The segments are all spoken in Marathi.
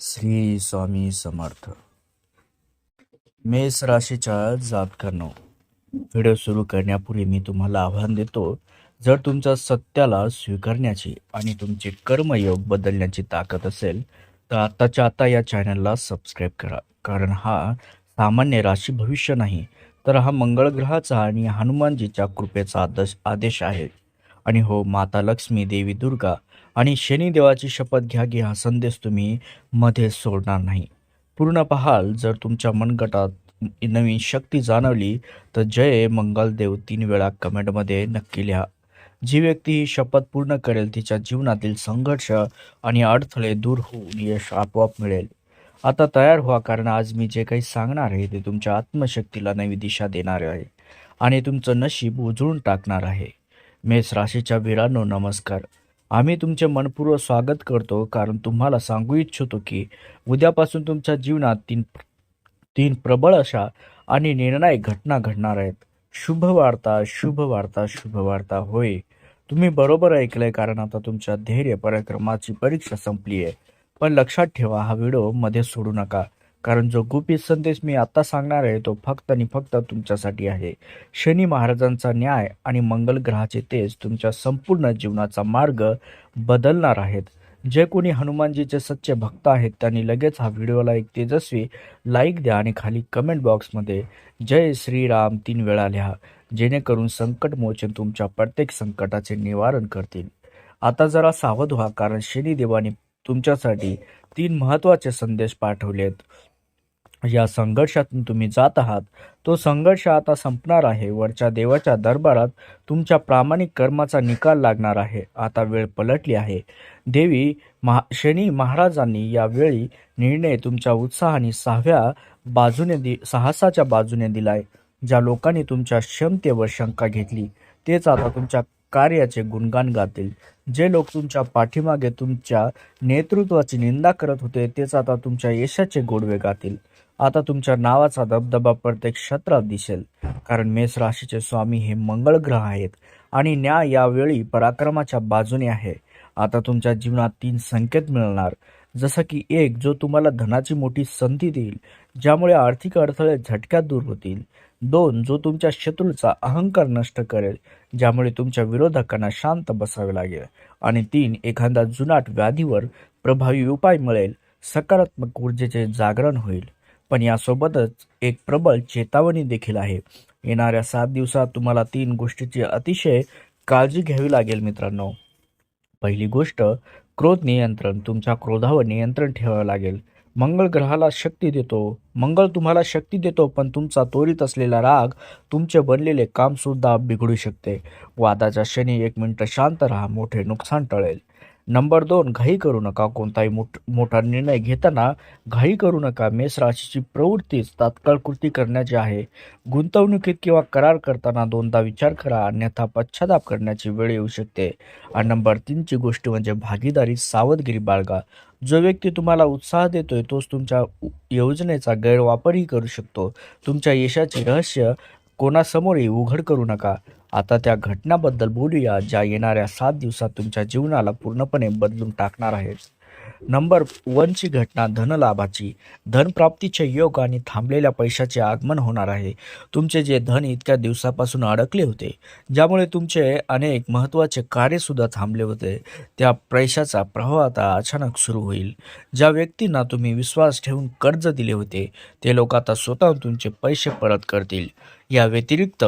श्री स्वामी समर्थ. मेष राशीच्या जातकांनो व्हिडिओ सुरू करण्यापूर्वी मी तुम्हाला आव्हान देतो जर तुमच्या सत्याला स्वीकारण्याची आणि तुमचे कर्मयोग बदलण्याची ताकद असेल तर आत्ताच्या आता या चॅनलला सबस्क्राईब करा. कारण हा सामान्य राशी भविष्य नाही तर हा मंगळ ग्रहाचा आणि हनुमानजीच्या कृपेचा आदश आदेश आहे. आणि हो माता लक्ष्मी देवी दुर्गा आणि शनिदेवाची शपथ घ्या की हा संदेश तुम्ही मध्ये सोडणार नाही. पूर्ण पाहाल जर तुमच्या मनगटात नवीन शक्ती जाणवली तर जय मंगलदेव तीन वेळा कमेंटमध्ये नक्की लिहा. जी व्यक्ती ही शपथ पूर्ण करेल तिच्या जीवनातील संघर्ष आणि अडथळे दूर होऊन यश आपोआप मिळेल. आता तयार व्हा कारण आज मी जे काही सांगणार आहे ते तुमच्या आत्मशक्तीला नवी दिशा देणार आहे आणि तुमचं नशीब उजळून टाकणार आहे. मेष राशीच्या वीरांनो नमस्कार. आम्ही तुमचे मनपूर्वक स्वागत करतो कारण तुम्हाला सांगू इच्छितो की उद्यापासून तुमच्या जीवनात तीन तीन प्रबळ अशा आणि निर्णायक घटना घडणार आहेत. शुभ वार्ता शुभ वार्ता शुभ वार्ता होय. तुम्ही बरोबर ऐकलंय कारण आता तुमच्या धैर्य पराक्रमाची परीक्षा संपली आहे पण लक्षात ठेवा हा व्हिडिओमध्ये सोडू नका. कारण जो गुपित संदेश मी आता सांगणार आहे तो फक्त आणि फक्त तुमच्यासाठी आहे. शनी महाराजांचा न्याय आणि मंगल ग्रहाचे तेज तुमच्या संपूर्ण जीवनाचा मार्ग बदलणार आहेत. जे कोणी हनुमानजीचे सच्चे भक्त आहेत त्यांनी लगेच हा व्हिडिओला एक तेजस्वी लाईक द्या आणि खाली कमेंट बॉक्समध्ये जय श्रीराम तीन वेळा लिहा जेणेकरून संकट मोचन तुमच्या प्रत्येक संकटाचे निवारण करतील. आता जरा सावध व्हा कारण शनिदेवाने तुमच्यासाठी तीन महत्त्वाचे संदेश पाठवलेत. या संघर्षातून तुम्ही जात आहात. तो संघर्ष आता संपणार आहे. वरच्या देवाच्या दरबारात तुमच्या प्रामाणिक कर्माचा निकाल लागणार आहे. आता वेळ पलटली आहे. देवी महा शनी महाराजांनी यावेळी निर्णय तुमच्या उत्साहाने सहाव्या बाजूने दि साहसाच्या बाजूने दिलाय. ज्या लोकांनी तुमच्या क्षमतेवर शंका घेतली तेच आता तुमच्या कार्याचे गुणगान गातील. जे लोक तुमच्या पाठीमागे तुमच्या नेतृत्वाची निंदा करत होते तेच आता तुमच्या यशाचे गोडवे गातील. आता तुमच्या नावाचा दबदबा प्रत्येक क्षेत्रात दिसेल. कारण मेष राशीचे स्वामी हे मंगळ ग्रह आहेत आणि न्याय यावेळी पराक्रमाच्या बाजूने आहे. आता तुमच्या जीवनात तीन संकेत मिळणार. जसं की एक जो तुम्हाला धनाची मोठी संधी देईल ज्यामुळे आर्थिक अडथळे झटक्यात दूर होतील. दोन जो तुमच्या शत्रूचा अहंकार नष्ट करेल ज्यामुळे तुमच्या विरोधकांना शांत बसावे लागेल. आणि तीन एखादा जुनाट व्याधीवर प्रभावी उपाय मिळेल. सकारात्मक ऊर्जेचे जागरण होईल. पण यासोबतच एक प्रबळ चेतावणी देखील आहे. येणाऱ्या सात दिवसात तुम्हाला तीन गोष्टीची अतिशय काळजी घ्यावी लागेल मित्रांनो. पहिली गोष्ट क्रोध नियंत्रण. तुमच्या क्रोधावर नियंत्रण ठेवावं लागेल. मंगळ ग्रहाला शक्ती देतो. मंगळ तुम्हाला शक्ती देतो पण तुमचा त्वरित असलेला राग तुमचे बनलेले कामसुद्धा बिघडू शकते. वादाच्या क्षणी एक मिनटं शांत राहा मोठे नुकसान टळेल. नंबर दोन घाई करू नका. कोणताही मोठ मोठा निर्णय घेताना घाई करू नका. मेष राशीची प्रवृत्तीच तात्काळ कृती करण्याची आहे. गुंतवणुकीत किंवा करार करताना दोनदा विचार करा. अन्यथा पश्चाताप करण्याची वेळ येऊ शकते. आणि नंबर तीनची गोष्ट म्हणजे भागीदारी सावधगिरी बाळगा. जो व्यक्ती तुम्हाला उत्साह देतोय तोच तुमच्या योजनेचा गैरवापरही करू शकतो. तुमच्या यशाचे रहस्य कोणासमोरही उघड करू नका. आता त्या घटनाबद्दल बोलूया ज्या येणाऱ्या सात दिवसात तुमच्या जीवनाला पूर्णपणे बदलून टाकणार आहेत. नंबर वनची घटना धनलाभाची. धनप्राप्तीचे योग आणि थांबलेल्या पैशाचे आगमन होणार आहे. तुमचे जे धन इतक्या दिवसापासून अडकले होते ज्यामुळे तुमचे अनेक महत्त्वाचे कार्यसुद्धा थांबले होते त्या पैशाचा प्रवाह आता अचानक सुरू होईल. ज्या व्यक्तींना तुम्ही विश्वास ठेवून कर्ज दिले होते ते लोक आता स्वतःहून तुमचे पैसे परत करतील. या व्यतिरिक्त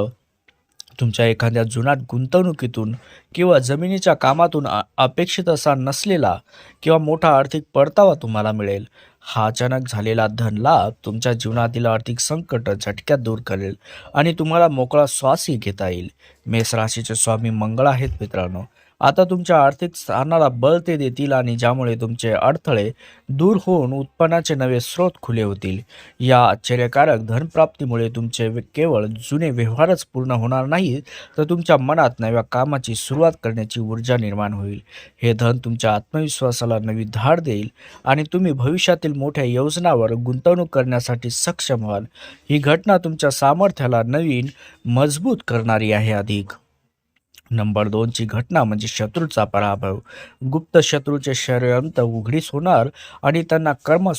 तुमच्या एखाद्या जुनाट गुंतवणुकीतून किंवा जमिनीच्या कामातून अपेक्षित असा नसलेला किंवा मोठा आर्थिक परतावा तुम्हाला मिळेल. हा अचानक झालेला धनलाभ तुमच्या जीवनातील आर्थिक संकट झटक्यात दूर करेल आणि तुम्हाला मोकळा श्वासही घेता येईल. मेष राशीचे स्वामी मंगळ आहेत मित्रांनो. आता तुमच्या आर्थिक स्थानाला बळ ते देतील आणि ज्यामुळे तुमचे अडथळे दूर होऊन उत्पन्नाचे नवे स्रोत खुले होतील. या आश्चर्यकारक धनप्राप्तीमुळे तुमचे केवळ जुने व्यवहारच पूर्ण होणार नाही तर तुमच्या मनात नव्या कामाची सुरुवात करण्याची ऊर्जा निर्माण होईल. हे धन तुमच्या आत्मविश्वासाला नवी धाड देईल आणि तुम्ही भविष्यातील मोठ्या योजनावर गुंतवणूक करण्यासाठी सक्षम व्हाल. ही घटना तुमच्या सामर्थ्याला नवीन मजबूत करणारी आहे अधिक. नंबर दोनची घटना म्हणजे शत्रूचा पराभव. गुप्त शत्रूचे षडयंत्र उघडीस होणार आणि त्यांना कर्म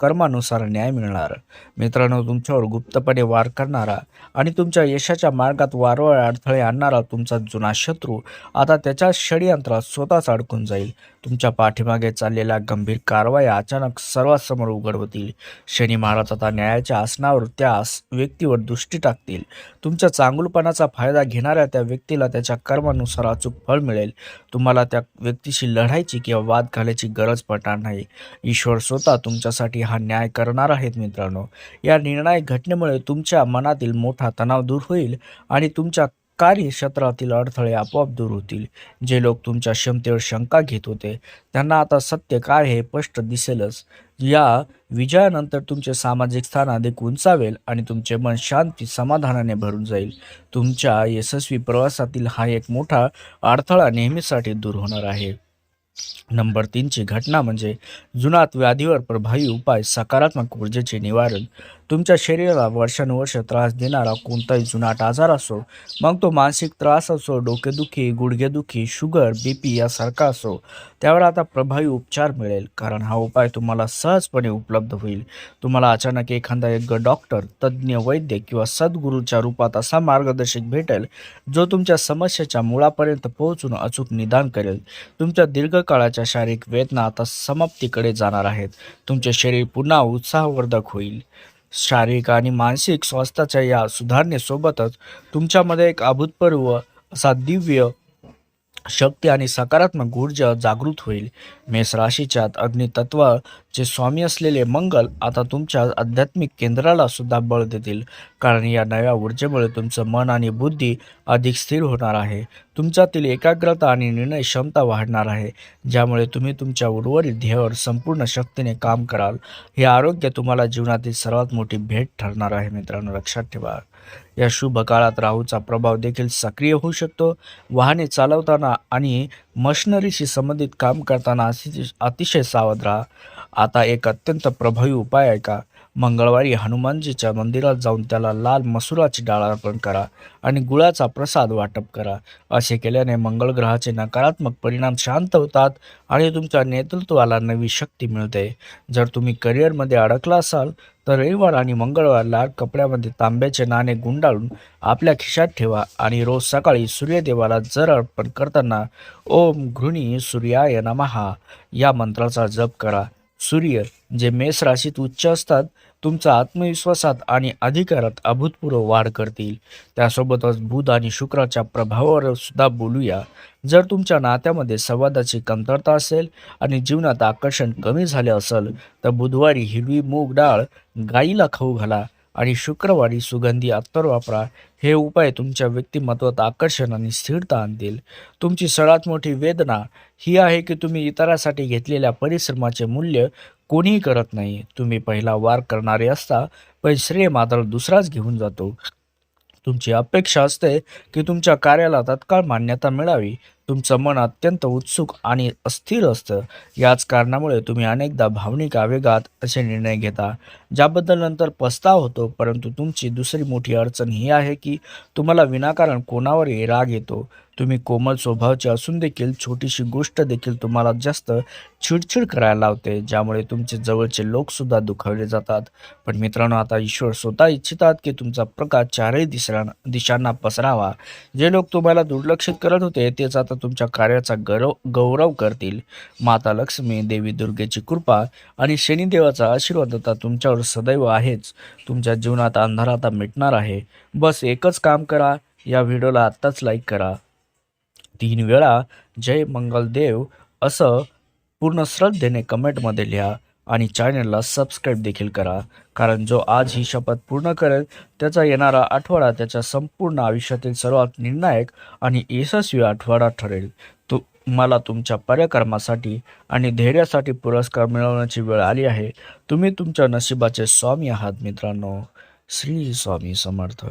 कर्मानुसार न्याय मिळणार. मित्रांनो तुमच्यावर गुप्तपणे वार करणारा आणि तुमच्या यशाच्या मार्गात वारंवार अडथळे आणणारा तुमचा जुना शत्रू आता त्याच्या षडयंत्रात स्वतःच अडकून जाईल. तुमच्या पाठीमागे चाललेल्या गंभीर कारवाया अचानक सर्वांसमोर उघड होतील शनी महाराज आता न्यायाच्या आसनावर त्या व्यक्तीवर दृष्टी टाकतील. तुमच्या चांगुलपणाचा फायदा घेणाऱ्या त्या व्यक्तीला त्याच्या कर्मानुसार अचूक फळ मिळेल. तुम्हाला त्या व्यक्तीशी लढायची किंवा वाद घालायची गरज पडणार नाही. ईश्वर स्वतः तुमच्यासाठी हा न्याय करणार आहेत मित्रांनो. या निर्णायक घटनेमुळे तुमच्या मनातील मोठा तणाव दूर होईल आणि तुमच्या कार्यक्षेत्रातील अडथळे आपोआप दूर होतील. जे लोक तुमच्या क्षमतेवर शंका घेत होते त्यांना आता सत्य काय हे स्पष्ट दिसेलच. या विजयानंतर तुमचे सामाजिक स्थान अधिक उंचावेल आणि तुमचे मन शांती समाधानाने भरून जाईल. तुमच्या यशस्वी प्रवासातील हा एक मोठा अडथळा नेहमीसाठी दूर होणार आहे. नंबर तीनची घटना म्हणजे जुनात व्याधीवर प्रभावी उपाय सकारात्मक ऊर्जेचे निवारण तुमच्या शरीराला वर्षानुवर्ष त्रास देणारा कोणताही जुनाट आजार असो मग तो मानसिक त्रास असो डोकेदुखी गुडघेदुखी शुगर बी पी यासारखा असो त्यावर आता प्रभावी उपचार मिळेल. कारण हा उपाय तुम्हाला सहजपणे उपलब्ध होईल. तुम्हाला अचानक एखादा एक डॉक्टर तज्ज्ञ वैद्य किंवा सद्गुरूच्या रूपात असा मार्गदर्शक भेटेल जो तुमच्या समस्येच्या मुळापर्यंत पोहोचून अचूक निदान करेल. तुमच्या दीर्घकाळाच्या शारीरिक वेदना आता समाप्तीकडे जाणार आहेत. तुमचे शरीर पुन्हा उत्साहवर्धक होईल. शारीरिक आणि मानसिक स्वास्थ्याच्या या सुधारणेसोबतच तुमच्यामध्ये एक अभूतपूर्व असा दिव्य शक्ती आणि सकारात्मक ऊर्जा जागृत होईल. मेष राशीच्या अग्नितत्वाचे स्वामी असलेले मंगल आता तुमच्या आध्यात्मिक केंद्राला सुद्धा बळ देतील. कारण या नव्या ऊर्जेमुळे तुमचं मन आणि बुद्धी अधिक स्थिर होणार आहे. तुमच्यातील एकाग्रता आणि निर्णय क्षमता वाढणार आहे. ज्यामुळे तुम्ही तुमच्या उर्वरित ध्येयावर संपूर्ण शक्तीने काम कराल. हे आरोग्य तुम्हाला जीवनातील सर्वात मोठी भेट ठरणार आहे मित्रांनो. लक्षात ठेवा. या शुभ काळात राहूचा प्रभाव देखील सक्रिय होऊ शकतो. वाहने चालवताना आणि मशनरीशी संबंधित काम करताना अतिशय सावध राहा. आता एक अत्यंत प्रभावी उपाय आहे का? मंगळवारी हनुमानजीच्या मंदिरात जाऊन त्याला लाल मसुराची डाळ अर्पण करा आणि गुळाचा प्रसाद वाटप करा. असे केल्याने मंगळ ग्रहाचे नकारात्मक परिणाम शांत होतात आणि तुमच्या नेतृत्वाला नवी शक्ती मिळते. जर तुम्ही करिअरमध्ये अडकला असाल तर रविवार आणि मंगळवार लाल कपड्यामध्ये तांब्याचे नाणे गुंडाळून आपल्या खिशात ठेवा आणि रोज सकाळी सूर्यदेवाला जर अर्पण करताना ओम घृणी सूर्याय नमहा या मंत्राचा जप करा. सूर्य जे मेष राशीत उच्च असतात तुमचा आत्मविश्वासात आणि अधिकारात अभूतपूर्व वाढ करतील. त्यासोबतच बुध आणि शुक्राच्या प्रभावावर सुद्धा बोलूया. जर तुमच्या नात्यामध्ये संवादाची कमतरता असेल आणि जीवनात आकर्षण कमी झाले असेल तर बुधवारी हिरवी मूग डाळ गाईला खाऊ घाला आणि शुक्रवारी सुगंधी अत्तर वापरा. हे उपाय तुमच्या व्यक्तिमत्वात आकर्षण आणि स्थिरता आणतील. तुमची सर्वात मोठी वेदना ही आहे की तुम्ही इतरांसाठी घेतलेल्या परिश्रमाचे मूल्य कोणीही करत नाही. तुम्ही पहिला वार करणारे असता पण श्रेय मात्र दुसराच घेऊन जातो. तुमची अपेक्षा असते की तुमच्या कार्याला तत्काळ मान्यता मिळावी. तुमचं मन अत्यंत उत्सुक आणि अस्थिर असतं. याच कारणामुळे तुम्ही अनेकदा भावनिक आवेगात असे निर्णय घेता. ज्याबद्दल नंतर पस्ताव होतो परंतु तुमची दुसरी मोठी अडचण ही आहे की तुम्हाला विनाकारण कोणावरही राग येतो. तुम्ही कोमल स्वभावाचे असून देखील छोटीशी गोष्ट देखील तुम्हाला जास्त चिडचिड करायला लावते ज्यामुळे तुमचे जवळचे लोकसुद्धा दुखावले जातात. पण मित्रांनो आता ईश्वर स्वतः इच्छितात की तुमचा प्रकाश चारही दिशा दिशांना पसरावा. जे लोक तुम्हाला दुर्लक्षित करत होते तेच आता तुमच्या कार्याचा गौरव गौरव करतील. माता लक्ष्मी देवी दुर्गेची कृपा आणि शनिदेवाचा आशीर्वाद आता तुमच्यावर सदैव आहेच. तुमच्या जीवनात अंधार आता मिटणार आहे. बस एकच काम करा. या व्हिडिओला आत्ताच लाईक करा. तीन वेळा जय मंगलदेव असं पूर्ण श्रद्धेने कमेंटमध्ये लिहा आणि चॅनलला सबस्क्राईब देखील करा. कारण जो आज ही शपथ पूर्ण करेल त्याचा येणारा आठवडा त्याच्या संपूर्ण आयुष्यातील सर्वात निर्णायक आणि यशस्वी आठवडा ठरेल. तु मला तुमच्या पर्यकर्मासाठी आणि धैर्यासाठी पुरस्कार मिळवण्याची वेळ आली आहे. तुम्ही तुमच्या नशिबाचे स्वामी आहात मित्रांनो. श्री स्वामी समर्थ.